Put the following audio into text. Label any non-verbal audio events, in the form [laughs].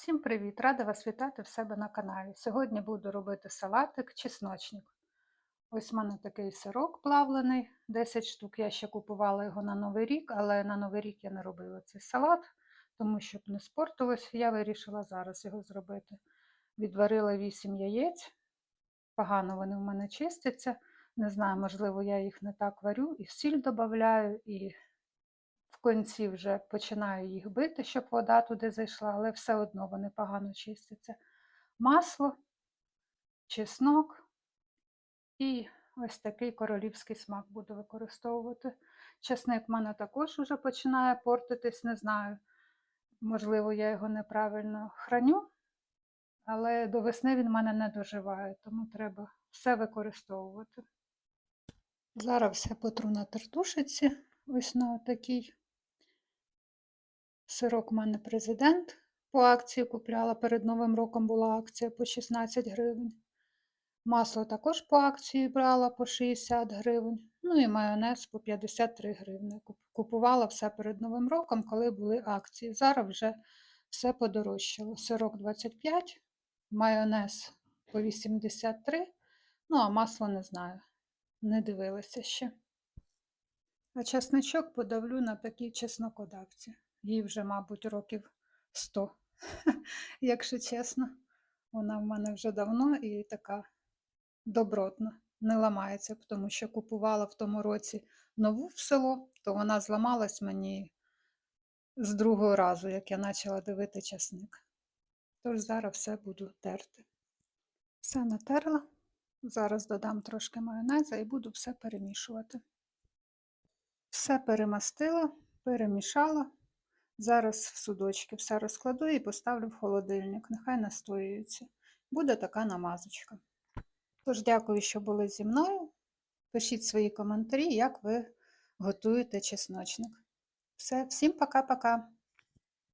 Всім привіт! Рада вас вітати в себе на каналі. Сьогодні буду робити салатик чесночник. Ось в мене такий сирок плавлений, 10 штук. Я ще купувала його на Новий рік, але на Новий рік я не робила цей салат, тому щоб не спортилось, я вирішила зараз його зробити. Відварила 8 яєць, погано вони в мене чистяться. Не знаю, можливо, я їх не так варю, і сіль додаю, і кінці вже починаю їх бити, щоб вода туди зайшла, але все одно вони погано чистяться. Масло, чеснок і ось такий королівський смак буду використовувати. Чесник в мене також вже починає портитись, не знаю. Можливо, я його неправильно храню, але до весни він в мене не доживає, тому треба все використовувати. Зараз все потру на тертушиці, ось на такій. Сирок у мене президент по акції купляла. Перед Новим роком була акція по 16 гривень. Масло також по акції брала по 60 гривень. Ну і майонез по 53 гривні. Купувала все перед Новим роком, коли були акції. Зараз вже все подорожчало. Сирок 25, майонез по 83, ну а масло не знаю, не дивилася ще. А чесничок подавлю на такій чеснокодавці. Їй вже, мабуть, років 100, [laughs] якщо чесно. Вона в мене вже давно і така добротна, не ламається, тому що купувала в тому році нову в село, то вона зламалась мені з другого разу, як я почала дивити часник. Тож зараз все буду терти. Все натерла. Зараз додам трошки майонеза і буду все перемішувати. Все перемастила, перемішала. Зараз в судочки все розкладу і поставлю в холодильник, нехай настоюється. Буде така намазочка. Тож, дякую, що були зі мною. Пишіть свої коментарі, як ви готуєте чесночник. Все, всім пока-пока!